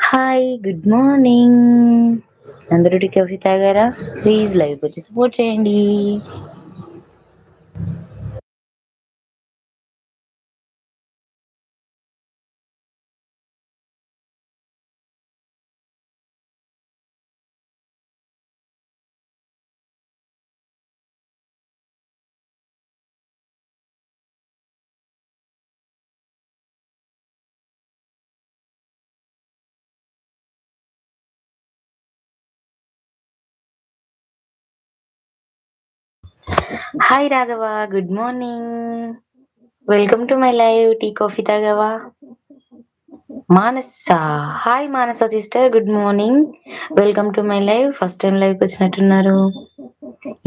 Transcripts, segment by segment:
Hi good morning అందరూ tea coffee తాగారా please live వచ్చి సపోర్ట్ చేయండి. Hi Raghava good morning welcome to my live tea coffee తాగవా Manasa hi Manasa sister good morning welcome to my live first time లైవ్కి వచ్చినట్టున్నారు.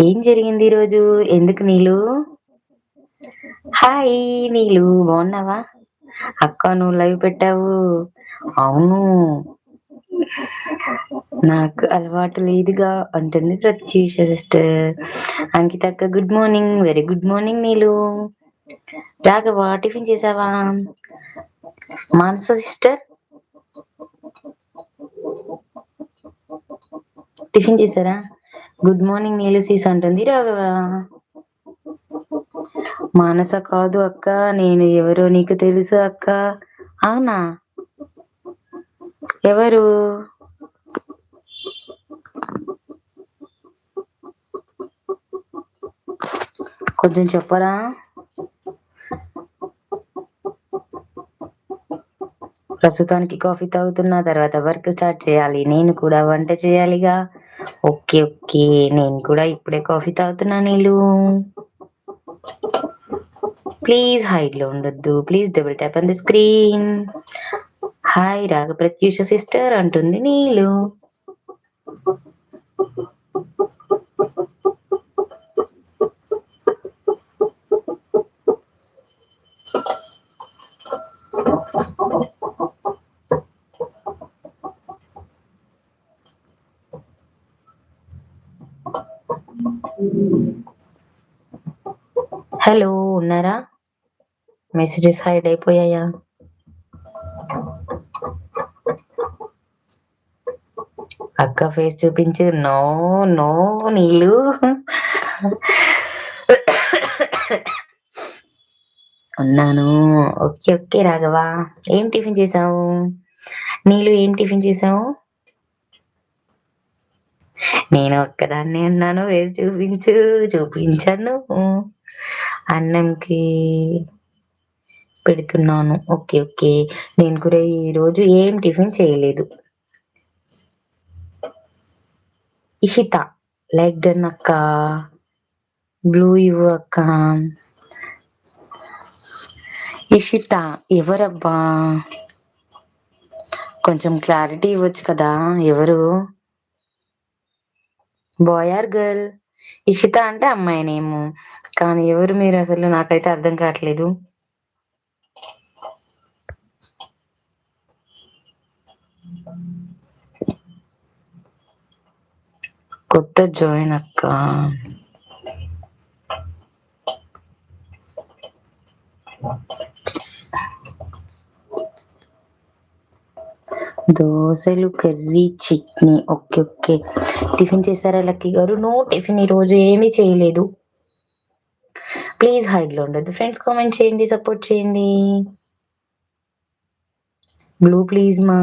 ఏం జరిగింది ఈరోజు ఎందుకు నీలు? హాయ్ నీలు. బాగున్నావా? అక్క నువ్వు లైవ్ పెట్టావు. అవును. నాకు అలవాటు లేదుగా అంటుంది ప్రత్యూష సిస్టర్. అంకిత అక్క good morning very good morning Neelu. Raghava tiffin చేసావా? మానస సిస్టర్ టిఫిన్ చేశారా గుడ్ మార్నింగ్ నీలు సీస్ అంటుంది రాఘవ. మానస కాదు అక్క నేను ఎవరో నీకు తెలుసు అక్క. అవునా? ఎవరు? కొంచెం చెప్పరా? ప్రస్తుతానికి కాఫీ తాగుతున్నా తర్వాత వర్క్ స్టార్ట్ చేయాలి. నేను కూడా వంట చేయాలిగా. Okay okay. నేను కూడా ఇప్పుడే కాఫీ తాగుతున్నా నీళ్ళు ప్లీజ్ హైట్లో ఉండొద్దు. Please double tap on the screen. Hi Raga Pratyusha sister అంటుంది నీళ్ళు హలో ఉన్నారా? మెసేజెస్ హైడ్ అయిపోయాయా? అక్క ఫేస్ చూపించు. నో నో నీళ్ళు. ఉన్నాను. Okay okay Raghava. ఏం టిఫిన్ చేసావు? నీళ్ళు ఏం టిఫిన్ చేసావు? నేను ఒక్కదాన్నే ఉన్నాను. వేసి చూపించు. చూపించాను. అన్నంకి పెడుతున్నాను. Okay okay. నేను కూడా ఈరోజు ఏం టిఫిన్ చేయలేదు. ఇషిత లైక్ డన్ అక్క బ్లూ ఇవ్వు అక్క ఇషిత ఎవరబ్బా కొంచెం క్లారిటీ ఇవ్వచ్చు కదా ఎవరు? బాయ్ ఆర్ గర్ల్ ఇషిత అంటే అమ్మాయి నేము. కానీ ఎవరు మీరు అసలు? నాకైతే అర్థం కావట్లేదు. కొత్త జాయిన్ అక్క. దోశలు curry chutney. Okay okay. Tiffin చేశారా లక్కీ గారు? నో టిఫిన్ ఈరోజు ఏమీ చేయలేదు. ప్లీజ్ హైడ్లో ఉండదు ఫ్రెండ్స్ కామెంట్ చేయండి సపోర్ట్ చేయండి. బ్లూ ప్లీజ్ మా.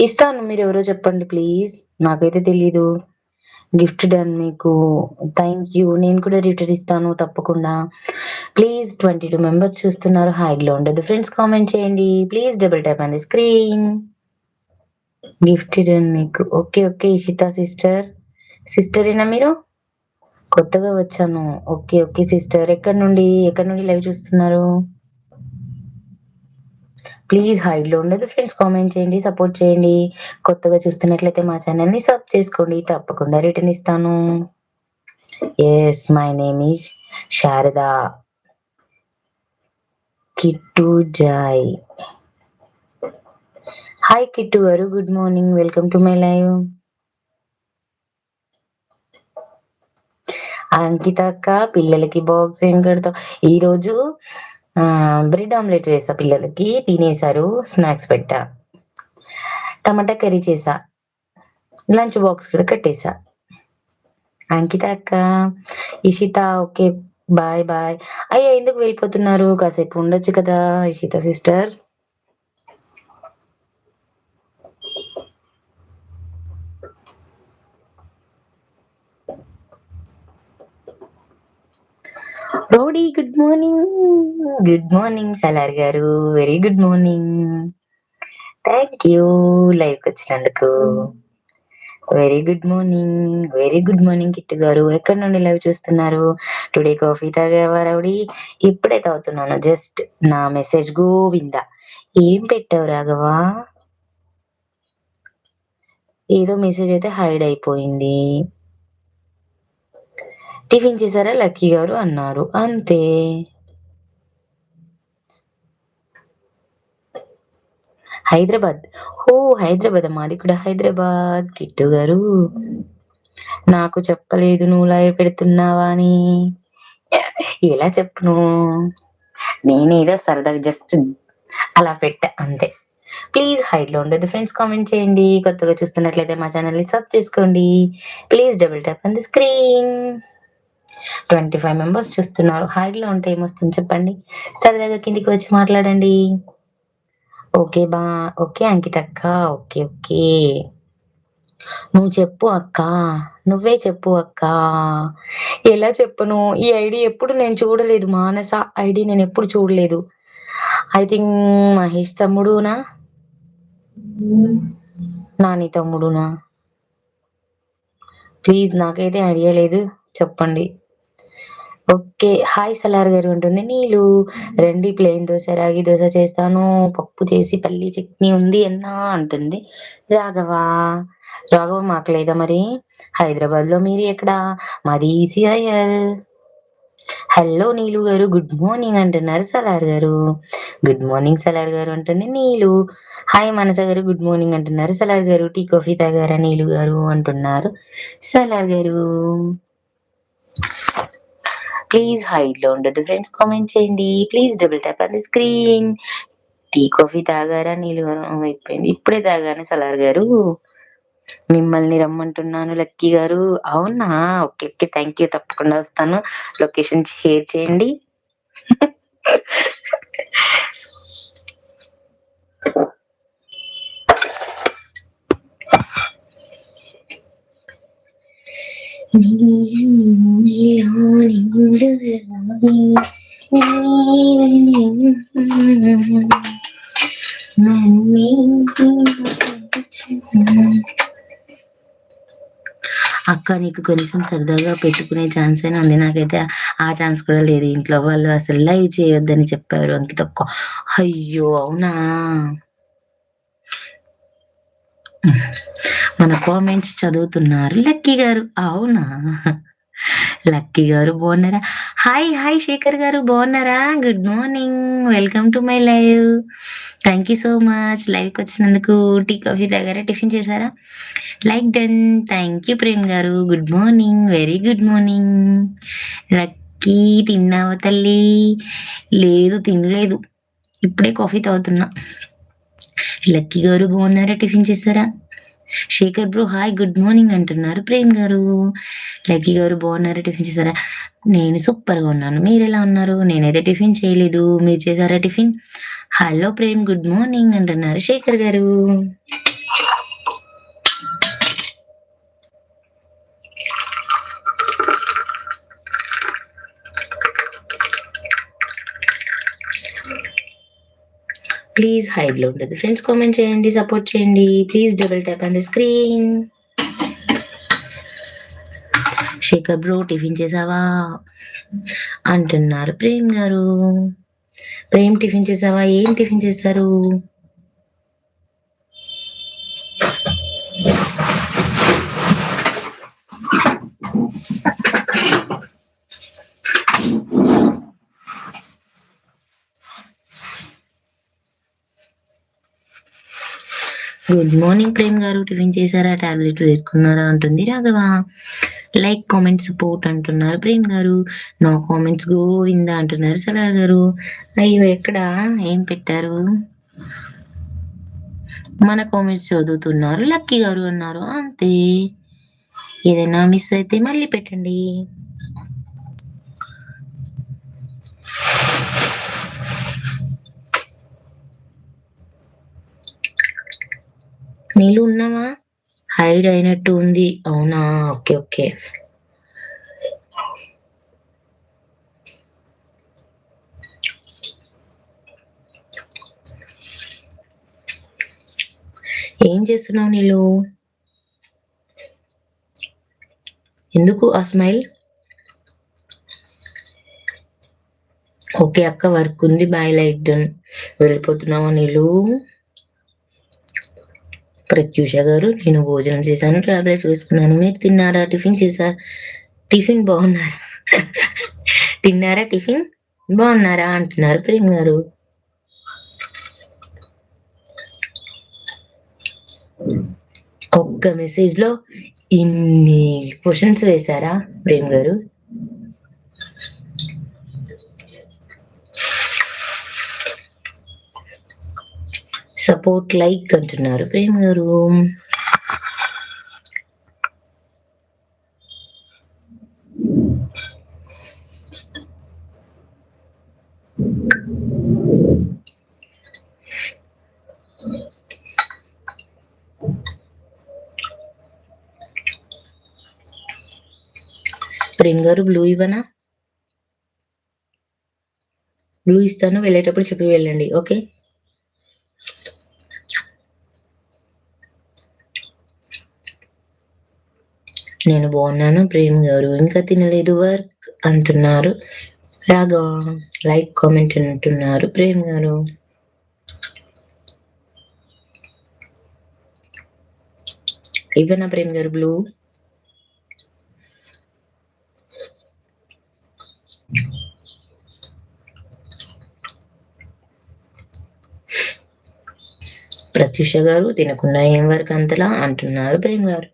ఇస్తాను మీరు ఎవరో చెప్పండి ప్లీజ్. నాకైతే తెలీదు. గిఫ్ట్ డన్ మీకు. Thank you. నేను కూడా రిటర్న్ ఇస్తాను తప్పకుండా. ప్లీజ్ ట్వంటీ టూ మెంబర్స్ చూస్తున్నారు. హైడ్లో ఉండదు ఫ్రెండ్స్ కామెంట్ చేయండి. Please double tap the screen. Gift done మీకు. Okay okay Ishita sister. సిస్టరేనా మీరు? కొత్తగా వచ్చాను. Okay okay sister. ఎక్కడి నుండి? ఎక్కడి నుండి లైవ్ చూస్తున్నారు? ప్లీజ్ హైడ్లో ఉండదు ఫ్రెండ్స్ కామెంట్ చేయండి సపోర్ట్ చేయండి. కొత్తగా చూస్తున్నట్లయితే మా ఛానల్ని సబ్ చేసుకోండి తప్పకుండా రిటర్న్ ఇస్తాను. Yes my name is Sharada Kittu joy hi Kittu గారు good morning welcome to my live Ankita అక్క పిల్లలకి బాక్స్ ఏం కడతావు ఈరోజు బ్రెడ్ ఆమ్లెట్ వేసా పిల్లలకి తినేశారు స్నాక్స్ పెట్టా. టమాటా కర్రీ చేసా. లంచ్ బాక్స్ కూడా కట్టేసా. అంకిత అక్క ఇషిత ఓకే బాయ్ బాయ్. అయ్యా ఎందుకు వెళ్ళిపోతున్నారు? కాసేపు ఉండొచ్చు కదా Ishita sister. Rowdy good morning good morning Salaar గారు. Very good morning thank you live వచ్చినందుకు. Very good morning very good morning Kittu గారు. ఎక్కడి నుండి లైవ్ చూస్తున్నారు? టుడే కాఫీ తాగేవా రౌడీ ఇప్పుడే తాగుతున్నాను. జస్ట్ నా మెసేజ్ గోవింద. ఏం పెట్టావు రాఘవా? ఏదో మెసేజ్ అయితే హైడ్ అయిపోయింది. టిఫిన్ చేశారా? లక్కీ గారు అన్నారు. అంతే. హైదరాబాద్. ఓ హైదరాబాద్ మాది కూడా హైదరాబాద్. కిట్టు గారు. నాకు చెప్పలేదు నువ్వు లైవ్ పెడుతున్నావా అని. ఎలా చెప్పును? నేనేదో సరదాగా జస్ట్ అలా పెట్టా అంతే. ప్లీజ్ హైట్లో ఉండదు ఫ్రెండ్స్ కామెంట్ చేయండి. కొత్తగా చూస్తున్నట్లయితే మా ఛానల్ని సబ్ చేసుకోండి. Please double tap on the screen. Twenty five members చూస్తున్నారు. హాయిలో ఉంటే ఏమొస్తుంది చెప్పండి. సరదాగా కిందికి వచ్చి మాట్లాడండి. ఓకే బా ఓకే అంకిత అక్క ఓకే ఓకే. నువ్వు చెప్పు అక్క నువ్వే చెప్పు అక్క. ఎలా చెప్పను? ఈ ఐడి ఎప్పుడు నేను చూడలేదు మానస ఐడి నేను ఎప్పుడు చూడలేదు. ఐ థింక్ మహేష్ తమ్ముడునా? నాని తమ్ముడునా? ప్లీజ్ నాకైతే ఐడియా లేదు చెప్పండి. ఓకే హాయ్ సలార్ గారు ఉంటుంది నీళ్ళు రండి ప్లేన్ దోశ రాగి దోశ చేస్తాను. పప్పు చేసి పల్లి చట్నీ ఉంది అన్నా అంటుంది. రాఘవ రాఘవ మాకు లేదా మరి? హైదరాబాద్లో మీరు ఎక్కడ? మాది ఈసీఐఎల్. హలో నీలు గారు గుడ్ మార్నింగ్ అంటున్నారు సలార్ గారు. గుడ్ మార్నింగ్ సలార్ గారు అంటుంది. నీలు హాయ్ మనస గారు గుడ్ మార్నింగ్ అంటున్నారు సలార్ గారు. టీ కాఫీ తాగారా నీలు గారు అంటున్నారు సలార్ గారు. ప్లీజ్ హైడ్ ఉండదు ఫ్రెండ్స్ కామెంట్ చేయండి. Please double tap on the screen tea coffee తాగారా? నీళ్ళు అయిపోయింది. ఇప్పుడే తాగాను సలార్ గారు. మిమ్మల్ని రమ్మంటున్నాను లక్కీ గారు. అవునా? Okay okay. థ్యాంక్ యూ తప్పకుండా వస్తాను. లొకేషన్ షేర్ చేయండి. అక్క నీకు కొంచెం సరదాగా పెట్టుకునే ఛాన్స్ అయినా ఉంది. నాకైతే ఆ ఛాన్స్ కూడా లేదు. ఇంట్లో వాళ్ళు అసలు లైవ్ చేయొద్దని చెప్పారు. అంకిత అయ్యో అవునా? మన కామెంట్స్ చదువుతున్నారు. లక్కీ గారు అవునా? లక్కీ గారు బాగున్నారా? హాయ్ హాయ్ శేఖర్ గారు బాగున్నారా? Good morning welcome to my live thank you so much లైవ్కి వచ్చినందుకు టీ కాఫీ తాగారా? టిఫిన్ చేశారా? Like done thank you Prem గారు. Good morning very good morning Lucky తిన్నావా తల్లి? లేదు తినలేదు. ఇప్పుడే కాఫీ తాగుతున్నా. లక్కీ గారు బాగున్నారా? టిఫిన్ చేశారా? Shekhar bro hi good morning అంటున్నారు. ప్రేమ్ గారు లక్కీ గారు బాగున్నారు? టిఫిన్ చేశారా? నేను సూపర్గా ఉన్నాను. మీరు ఎలా ఉన్నారు? నేనైతే టిఫిన్ చేయలేదు. మీరు చేశారా tiffin? Hello Prem good morning అంటున్నారు శేఖర్ గారు. ప్లీజ్ హైలో ఉంటుంది ఉండదు ఫ్రెండ్స్ కామెంట్ చేయండి సపోర్ట్ చేయండి. Please double tap on the screen Shekhar bro tiffin చేసావా? అంటున్నారు ప్రేమ్ గారు. ప్రేమ్ టిఫిన్ చేసావా? ఏం టిఫిన్ చేశారు గుడ్ మార్నింగ్ ప్రేమ్ గారు. టిఫిన్ చేశారా? టాబ్లెట్ వేసుకున్నారా? అంటుంది రాఘవ. లైక్ కామెంట్ సపోర్ట్ అంటున్నారు ప్రేమ్ గారు. నో కామెంట్స్ గోవిందా అంటున్నారు సలార్ గారు. అయ్యో ఎక్కడ? ఏం పెట్టారు? మన కామెంట్స్ చదువుతున్నారు. లక్కీ గారు అన్నారు. అంతే. ఏదైనా మిస్ అయితే మళ్ళీ పెట్టండి. నీళ్ళు ఉన్నావా? హైడ్ అయినట్టు ఉంది. అవునా? Okay okay. ఏం చేస్తున్నావు నీళ్ళు ఎందుకు ఆ స్మైల్ ఓకే అక్క వర్క్ ఉంది. బాయ్ లైక్ డన్ వెళ్ళిపోతున్నావా నీళ్ళు ప్రత్యూష గారు నేను భోజనం చేశాను టాబ్లెట్స్ వేసుకున్నాను. మీరు తిన్నారా? టిఫిన్ చేశారా? టిఫిన్ బాగున్నారా? తిన్నారా టిఫిన్? బాగున్నారా? అంటున్నారు ప్రేమ్ గారు. ఒక్క మెసేజ్లో ఇన్ని క్వశ్చన్స్ వేశారా ప్రేమ్ గారు? సపోర్ట్ లైక్ అంటున్నారు. ప్రేమ గారు ప్రేమ్ గారు బ్లూ ఇవ్వనా? బ్లూ ఇస్తాను. వెళ్ళేటప్పుడు చెప్పి వెళ్ళండి. ఓకే నేను బాగున్నాను ప్రేమ్ గారు ఇంకా తినలేదు వర్క్ అంటున్నారు. రాగా లైక్ కామెంట్ అంటున్నారు. ప్రేమ్ గారు. ఇవ్వనా ప్రేమ్ గారు బ్లూ? ప్రత్యూష గారు తినకుండా ఏం వర్క్ అంతలా? అంటున్నారు ప్రేమ్ గారు.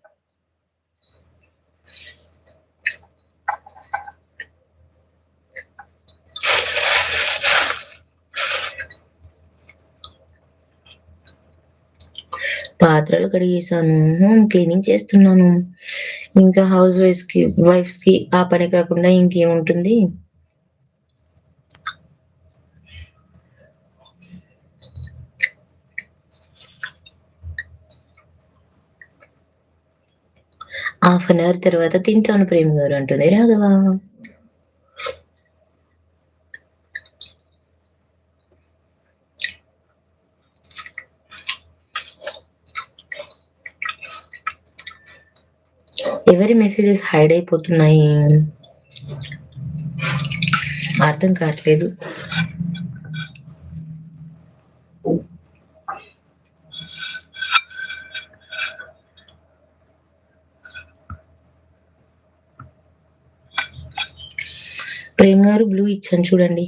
పాత్రలు కడిగేసాను హోమ్ క్లీనింగ్ చేస్తున్నాను. ఇంకా హౌస్ వైఫ్కి వైఫ్స్కి ఆ పని కాకుండా ఇంకేముంటుంది? హాఫ్ అన్ అవర్ తర్వాత తింటాను ప్రేమ్ గారు అంటుంది రాఘవా. ఎవరి మెసేజెస్ హైడ్ అయిపోతున్నాయి? అర్థం కావట్లేదు. ప్రేమ్ గారు బ్లూ ఇచ్చాను చూడండి.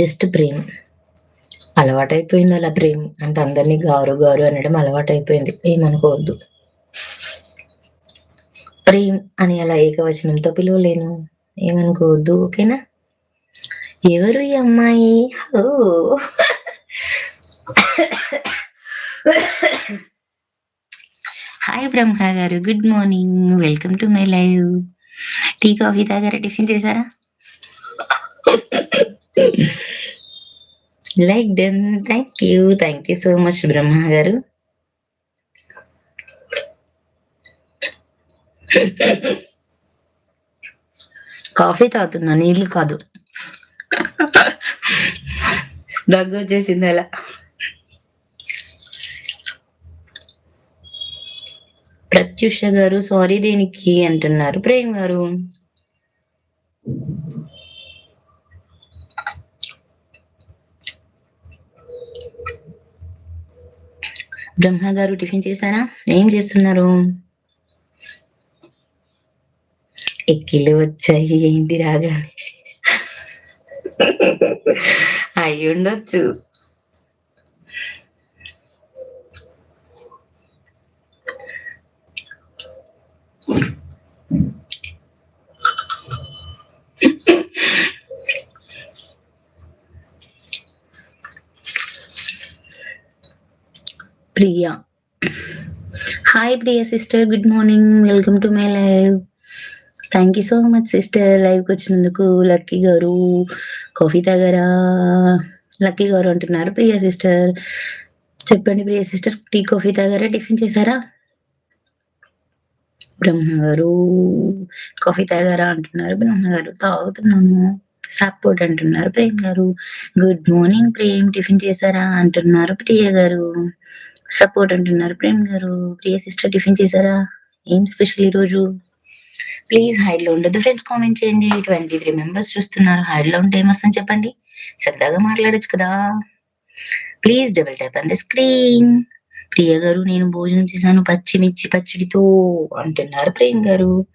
జస్ట్ ప్రేమ్. అలవాటైపోయింది అలా ప్రేమ్. అంటే అందరినీ గారు గారు అనడం అలవాటైపోయింది. ఏమనుకోవద్దు. ప్రేమ్ అని అలా ఏకవచనంతో పిలవలేను. ఏమనుకోవద్దు ఓకేనా? ఎవరు ఈ అమ్మాయి? ఓ హాయ్ బ్రహ్మ గారు. Good morning welcome to my live tea coffee తాగారా? టిఫిన్ చేశారా? Like done thank you thank you so much Brahma గారు కాఫీ తాగుతున్నా నీళ్ళు కాదు. దగ్గు వచ్చేసింది అలా. ప్రత్యుష గారు సారీ దేనికి అంటున్నారు. ప్రేమ్ గారు. బ్రహ్మ గారు టిఫిన్ చేశారా? ఏం చేస్తున్నారు? ఎక్కిలు వచ్చాయి ఏంటి రాగానే? అయ్యుండొచ్చు ఉండొచ్చు Priya. Hi Priya sister good morning welcome to my live thank you so much sister లైవ్కి వచ్చినందుకు లక్కీ గారు కాఫీ తాగారా? లక్కీ గారు అంటున్నారు ప్రియా సిస్టర్ చెప్పండి ప్రియా సిస్టర్ టీ కాఫీ తాగారా? టిఫిన్ చేశారా? బ్రహ్మ గారు కాఫీ తాగారా అంటున్నారు బ్రహ్మ గారు. తాగుతున్నాము. సపోర్ట్ అంటున్నారు ప్రేమ్ గారు. Good morning Prem. టిఫిన్ చేశారా? అంటున్నారు ప్రియ గారు. సపోర్ట్ అంటున్నారు. ప్రేమ్ గారు ప్రియ సిస్టర్ టిఫిన్ చేశారా? ఏం స్పెషల్ ఈ రోజు ప్లీజ్ హైడ్లో ఉండదు ఫ్రెండ్స్ కామెంట్ చేయండి. ట్వంటీ త్రీ మెంబర్స్ చూస్తున్నారు. హైడ్లో ఉంటే ఏమొస్తుంది చెప్పండి? సరదాగా మాట్లాడొచ్చు కదా. Please double tap and the screen. Priya గారు నేను భోజనం చేశాను పచ్చిమిర్చి పచ్చడితో అంటున్నారు ప్రేమ్ గారు.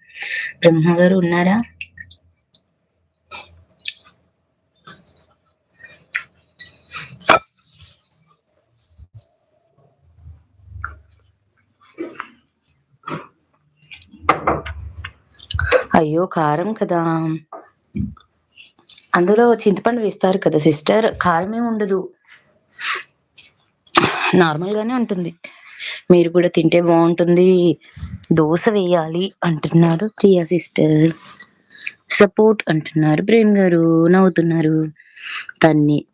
బ్రహ్మ గారు ఉన్నారా? అయ్యో కారం కదా. అందులో చింతపండు వేస్తారు కదా సిస్టర్. కారం ఏమి ఉండదు. నార్మల్ గానే ఉంటుంది. మీరు కూడా తింటే బాగుంటుంది. దోశ వేయాలి అంటున్నారు ప్రియా సిస్టర్. సపోర్ట్ అంటున్నారు ప్రేమ్ గారు. నవ్వుతున్నారు. తన్ని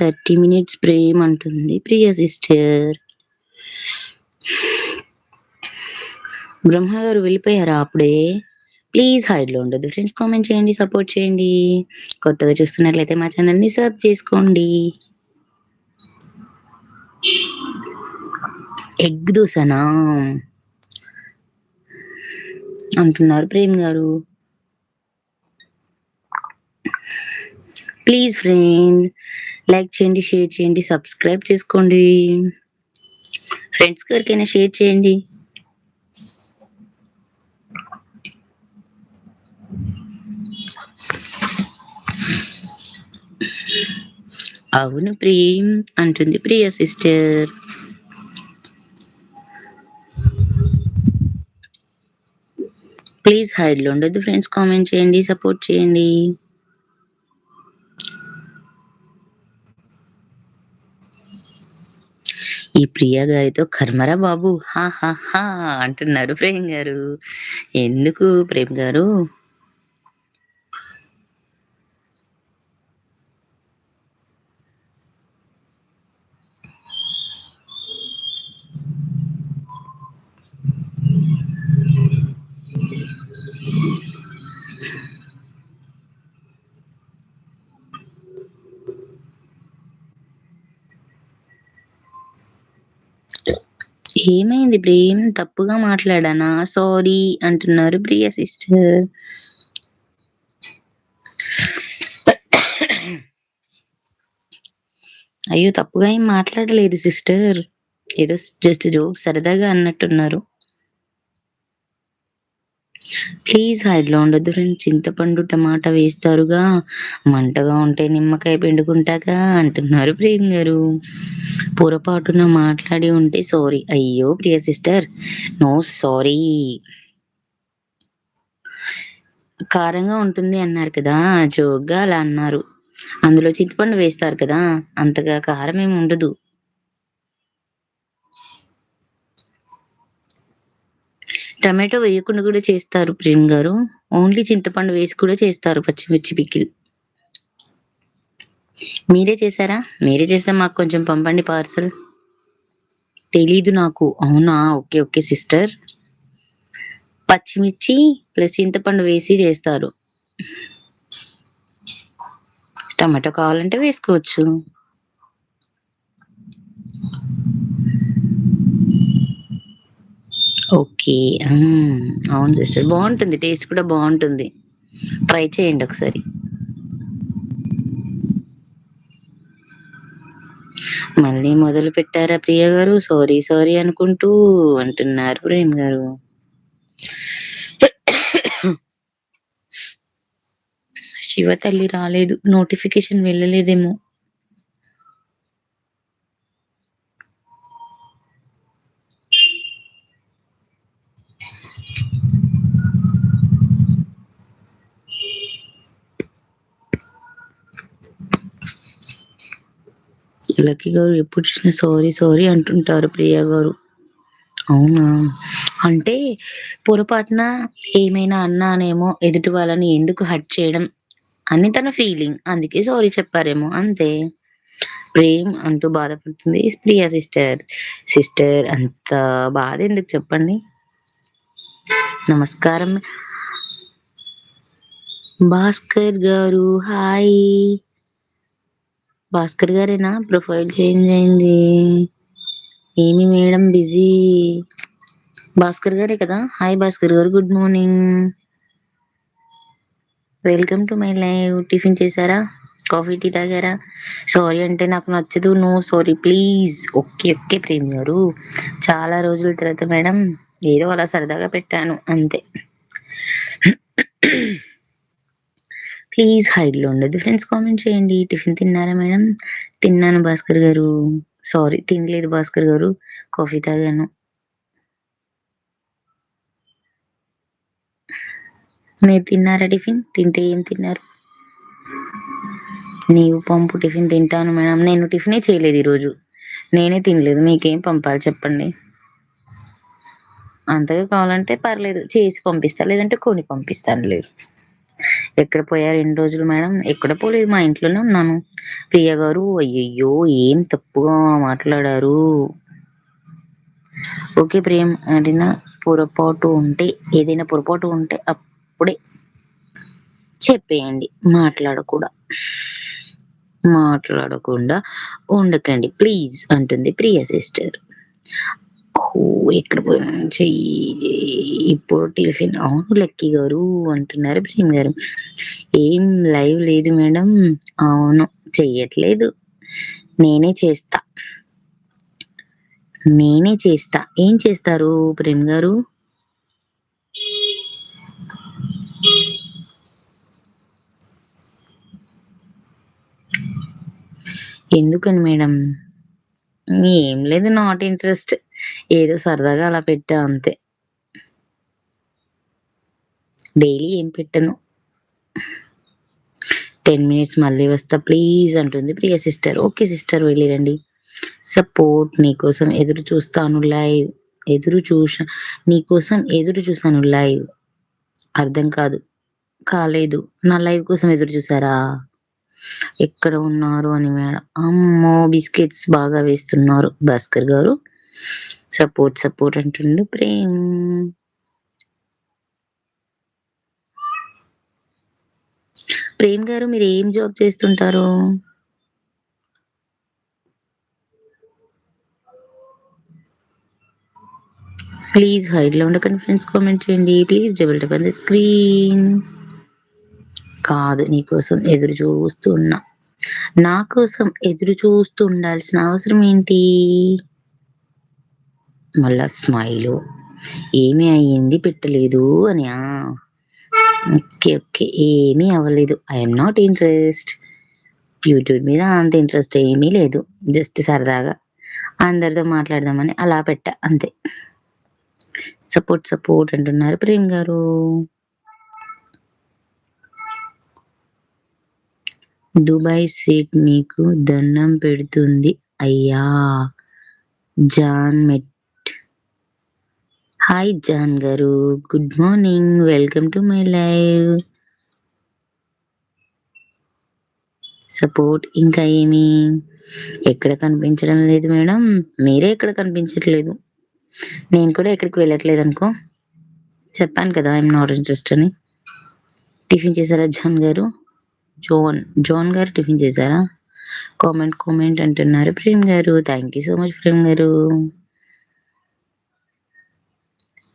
థర్టీ మినిట్స్ ప్రేమ్ అంటుంది ప్రియా సిస్టర్. బ్రహ్మ గారు వెళ్ళిపోయారా అప్పుడే? ప్లీజ్ హైడ్లో ఉండదు ఫ్రెండ్స్ కామెంట్ చేయండి సపోర్ట్ చేయండి. కొత్తగా చూస్తున్నట్లయితే మా ఛానల్ని సబ్ చేసుకోండి. ఎగ్ దోశనా? అంటున్నారు ప్రేమ్ గారు. ప్లీజ్ ఫ్రెండ్ లైక్ చేయండి షేర్ చేయండి సబ్స్క్రైబ్ చేసుకోండి. ఫ్రెండ్స్ ఎవరికైనా షేర్ చేయండి. అవును ప్రేమ్ అంటుంది ప్రియ సిస్టర్. ప్లీజ్ హైడ్లో ఉండొద్దు ఫ్రెండ్స్ కామెంట్ చేయండి సపోర్ట్ చేయండి. ఈ ప్రియ గారితో కర్మరా బాబు హా హా హా అంటున్నారు ప్రేమ్ గారు. ఎందుకు ప్రేమ్ గారు? ఏమైంది ప్రేమ్ తప్పుగా మాట్లాడానా? సారీ అంటున్నారు ప్రియ సిస్టర్. అయ్యో తప్పుగా ఏం మాట్లాడలేదు సిస్టర్. ఏదో జస్ట్ జోక్ సరదాగా అన్నట్టున్నారు. ప్లీజ్ హైడ్లో ఉండొద్దు ఫ్రెండ్స్ చింతపండు టమాటా వేస్తారుగా. మంటగా ఉంటే నిమ్మకాయ పిండుకుంటాగా అంటున్నారు ప్రేమ్ గారు. పొరపాటున మాట్లాడి ఉంటే సారీ. అయ్యో ప్రియ సిస్టర్. No sorry. కారంగా ఉంటుంది అన్నారు కదా. జోగ్గా అలా అన్నారు. అందులో చింతపండు వేస్తారు కదా. అంతగా కారం ఏమి ఉండదు. టమాటో వేయకుండా కూడా చేస్తారు ప్రేమ్ గారు. ఓన్లీ చింతపండు వేసి కూడా చేస్తారు పచ్చిమిర్చి పికిల్ మీరే చేశారా? మీరే చేస్తే మాకు కొంచెం పంపండి పార్సల్. తెలీదు నాకు. అవునా? Okay okay sister. పచ్చిమిర్చి ప్లస్ చింతపండు వేసి చేస్తారు. టమాటో కావాలంటే వేసుకోవచ్చు. ఓకే. అవును సిస్టర్. బాగుంటుంది. టేస్ట్ కూడా బాగుంటుంది. ట్రై చేయండి ఒకసారి. మళ్ళీ మొదలు పెట్టారా ప్రియ గారు? సారీ సారీ అనుకుంటూ అంటున్నారు ప్రేమ్ గారు. శివ తల్లి రాలేదు. నోటిఫికేషన్ వెళ్ళలేదేమో. లక్కీ గారు ఎప్పుడు చూసినా సారీ సారీ అంటుంటారు ప్రియా గారు. అవునా? అంటే పొరపాటున ఏమైనా అన్నానేమో ఎదుటి వాళ్ళని ఎందుకు హర్ట్ చేయడం అని తన ఫీలింగ్. అందుకే సారీ చెప్పారేమో అంతే. ప్రేమ్ అంటూ బాధపడుతుంది ప్రియా సిస్టర్. సిస్టర్ అంత బాధ ఎందుకు చెప్పండి? నమస్కారం. భాస్కర్ గారు హాయ్. భాస్కర్ గారేనా? ప్రొఫైల్ చేంజ్ అయింది. ఏమి మేడం బిజీ? భాస్కర్ గారే కదా? హాయ్ భాస్కర్ గారు good morning. Welcome to my live. Tiffin చేశారా? కాఫీ టీ తాగారా? సారీ అంటే నాకు నచ్చదు. No sorry please. Okay okay Prem గారు. చాలా రోజుల తర్వాత మేడం ఏదో అలా సరదాగా పెట్టాను అంతే. ప్లీజ్ హైడ్లో ఉండదు ఫ్రెండ్స్ కామెంట్ చేయండి. టిఫిన్ తిన్నారా మేడం తిన్నాను భాస్కర్ గారు. సారీ తినలేదు భాస్కర్ గారు. కాఫీ తాగాను. మీరు తిన్నారా టిఫిన్ తింటే ఏం తిన్నారు? నీవు పంపు టిఫిన్ తింటాను మేడం నేను టిఫినే చేయలేదు ఈరోజు. నేనే తినలేదు. మీకేం పంపాలి చెప్పండి. అంతగా కావాలంటే పర్లేదు. చేసి పంపిస్తా. లేదంటే కొని పంపిస్తాను లేదు ఎక్కడ పోయారు ఎన్ని రోజులు మేడం? ఎక్కడ పోలేదు మా ఇంట్లోనే ఉన్నాను. ప్రియ గారు అయ్యయ్యో ఏం తప్పుగా మాట్లాడారు. ఓకే ప్రియం ఏదైనా పొరపాటు ఉంటే ఏదైనా పొరపాటు ఉంటే అప్పుడే చెప్పేయండి. మాట్లాడకూడా. మాట్లాడకుండా ఉండకండి. ప్లీజ్ అంటుంది ప్రియ సిస్టర్. ఓ ఎక్కడ పోయినా చెయ్యి ఇప్పుడు టిఫిన్ అవును లక్కీ గారు అంటున్నారు ప్రేమ్ గారు. ఏం లైవ్ లేదు మేడం. అవును చెయ్యట్లేదు. నేనే చేస్తా. నేనే చేస్తా. ఏం చేస్తారు ప్రేమ్ గారు? ఎందుకని మేడం? ఏం లేదు నాట్ ఇంట్రెస్ట్. ఏదో సరదాగా అలా పెట్టా అంతే. డైలీ ఏం పెట్టను. టెన్ మినిట్స్ మళ్ళీ వస్తా ప్లీజ్ అంటుంది ప్రియ సిస్టర్. ఓకే సిస్టర్ వెళ్ళిరండి. సపోర్ట్ నీకోసం ఎదురు చూస్తాను లైవ్. ఎదురు చూసా నీకోసం ఎదురు చూసాను లైవ్. అర్థం కాదు కాలేదు. నా లైవ్ కోసం ఎదురు చూసారా? ఎక్కడ ఉన్నారు అని మేడం. అమ్మో బిస్కెట్స్ బాగా వేస్తున్నారు. భాస్కర్ గారు సపోర్ట్ సపోర్ట్ అంటుండు ప్రేమ్. ప్రేమ్ గారు మీరు ఏం జాబ్ చేస్తుంటారు? ప్లీజ్ హైడ్లో ఉండకండి ఫ్రెండ్స్ కామెంట్ చేయండి. Please double tap the screen. కాదు నీకోసం ఎదురు చూస్తున్నా. నా కోసం ఎదురు చూస్తూ ఉండాల్సిన అవసరం ఏంటి? మళ్ళా స్మైలు. ఏమి అయ్యింది పెట్టలేదు అని ఓకే ఓకే ఏమీ అవ్వలేదు. ఐఎమ్ నాట్ ఇంట్రెస్ట్ యూట్యూబ్ మీద అంత ఇంట్రెస్ట్ ఏమీ లేదు. జస్ట్ సరదాగా అందరితో మాట్లాడదామని అలా పెట్ట అంతే. సపోర్ట్ సపోర్ట్ అంటున్నారు ప్రేమ్ గారు. దుబాయ్ సీట్ నీకు దండం పెడుతుంది. అయ్యా జాన్ మెట్ హాయ్ జాన్ గారు good morning welcome to my live support ఇంకా ఏమి? ఎక్కడ కనిపించడం లేదు మేడం. మీరే ఎక్కడ కనిపించట్లేదు. నేను కూడా ఎక్కడికి వెళ్ళట్లేదు అనుకో. చెప్పాను కదా ఐఎమ్ నాట్ ఇంట్రెస్ట్ అని. టిఫిన్ చేశారా జాన్ గారు జోన్ జోన్ గారు టిఫిన్ చేశారా? కామెంట్ కామెంట్ అంటున్నారు ప్రేమ్ గారు. Thank you so much Prem గారు.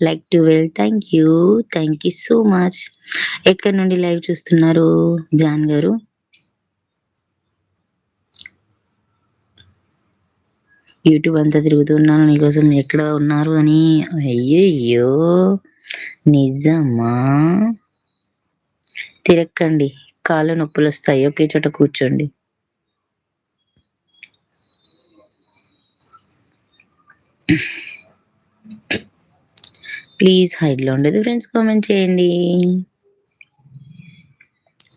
Like to well. Thank you. Thank you so much. ఎక్కడి నుండి లైవ్ చూస్తున్నారు జాన్ గారు? యూట్యూబ్ అంతా తిరుగుతున్నాను నీకోసం ఎక్కడ ఉన్నారు అని? అయ్యయ్యో! నిజమా? తిరక్కండి. కాళ్ళు నొప్పులు వస్తాయి. ఒకే చోట కూర్చోండి. ప్లీజ్ హైడ్లో ఉండదు. ఫ్రెండ్స్ కామెంట్ చేయండి.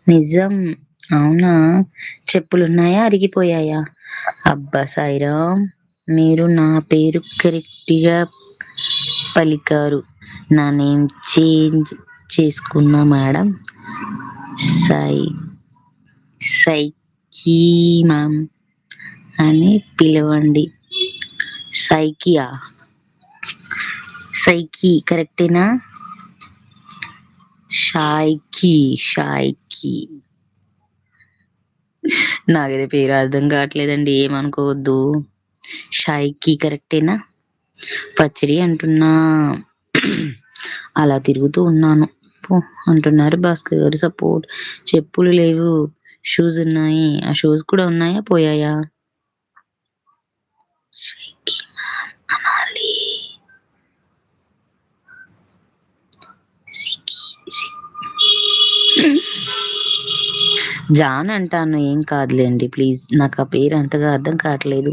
నిజం. అవునా? చెప్పులున్నాయా? అరిగిపోయాయా? అబ్బా సాయిరామ్ మీరు నా పేరు కరెక్ట్గా పలికారు. నా నేమ్ చేంజ్ చేసుకున్నా మేడం. సై సైకీ మ్యామ్ అని పిలవండి. సైకియా? సైకి కరెక్టేనా? షాయికి షాయికి. నాకైతే పేరు అర్థం కావట్లేదండి ఏమనుకోవద్దు. షాయికి కరెక్టేనా? పచ్చడి అంటున్నా. అలా తిరుగుతూ ఉన్నాను. పో అంటున్నారు భాస్కర్ గారు సపోర్ట్. చెప్పులు లేవు. షూస్ ఉన్నాయి. ఆ షూస్ కూడా ఉన్నాయా పోయాయా? షైకి అనాలి సికి సి- జాన్ అంటాను ఏం కాదులేండి ప్లీజ్. నాకు ఆ పేరు అంతగా అర్థం కావట్లేదు.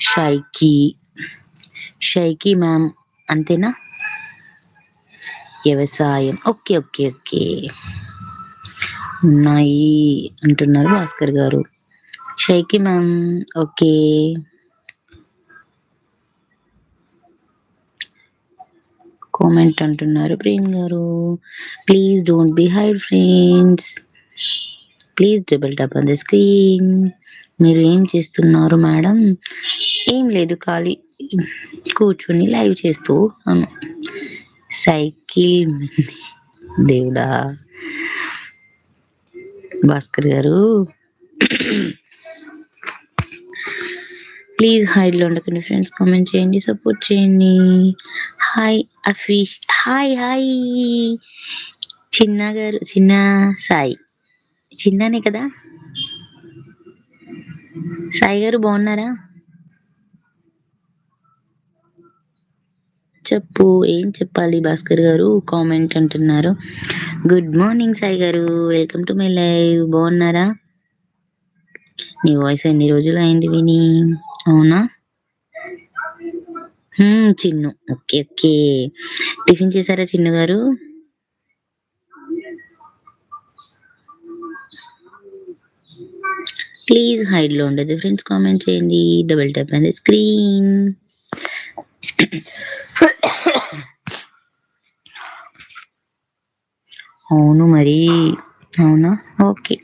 షైకి. షైకి మ్యామ్ అంతేనా? వ్యవసాయం. Okay okay okay. ఉన్నాయి అంటున్నారు భాస్కర్ గారు. షైకి మ్యామ్ ఓకే. కామెంట్ అంటున్నారు. ప్రేమ్ గారు please don't be hide friends. Please double tap on the screen. మీరు ఏం చేస్తున్నారు మేడం? ఏం లేదు ఖాళీ కూర్చుని లైవ్ చేస్తూ అను సైకిల్ దేవుడా. భాస్కర్ గారు ప్లీజ్ హైడ్లో ఉండకండి ఫ్రెండ్స్ కామెంట్ చేయండి సపోర్ట్ చేయండి. హాయ్ అఫీష్ హాయ్ హాయ్ చిన్న గారు చిన్న సాయి. చిన్ననే కదా? సాయి గారు బాగున్నారా? చెప్పు ఏం చెప్పాలి భాస్కర్ గారు? కామెంట్ అంటున్నారు. గుడ్ మార్నింగ్ సాయి గారు. వెల్కమ్ టు మై లైవ్ బాగున్నారా? నీ వాయిస్ ఎన్ని రోజులు అయింది విని? అవునా? చిన్ను. Okay okay. టిఫిన్ చేశారా చిన్ను గారు? ప్లీజ్ హైడ్లో ఉండదు. ఫ్రెండ్స్ కామెంట్ చేయండి. Double tap and screen. అవును మరి. అవునా? ఓకే.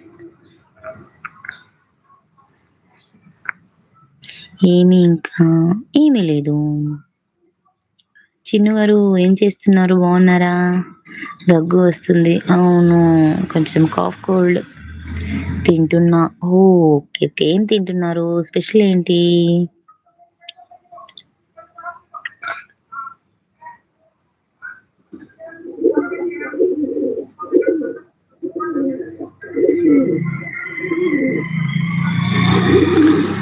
ఏమి ఇంకా ఏమీ లేదు. చిన్నగారు ఏం చేస్తున్నారు? బాగున్నారా? దగ్గు వస్తుంది. అవును కొంచెం కాఫ్ కోల్డ్ తింటున్నా. Oh okay okay. ఏం తింటున్నారు? స్పెషల్ ఏంటి?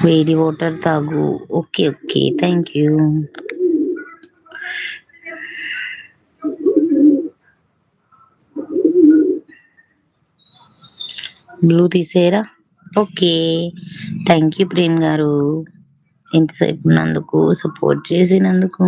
వేడి వాటర్ తాగు. Okay okay. Thank you. Blue తీసేరా okay. Thank you Prem గారు. ఇంతసేపు ఉన్నందుకు సపోర్ట్ చేసినందుకు.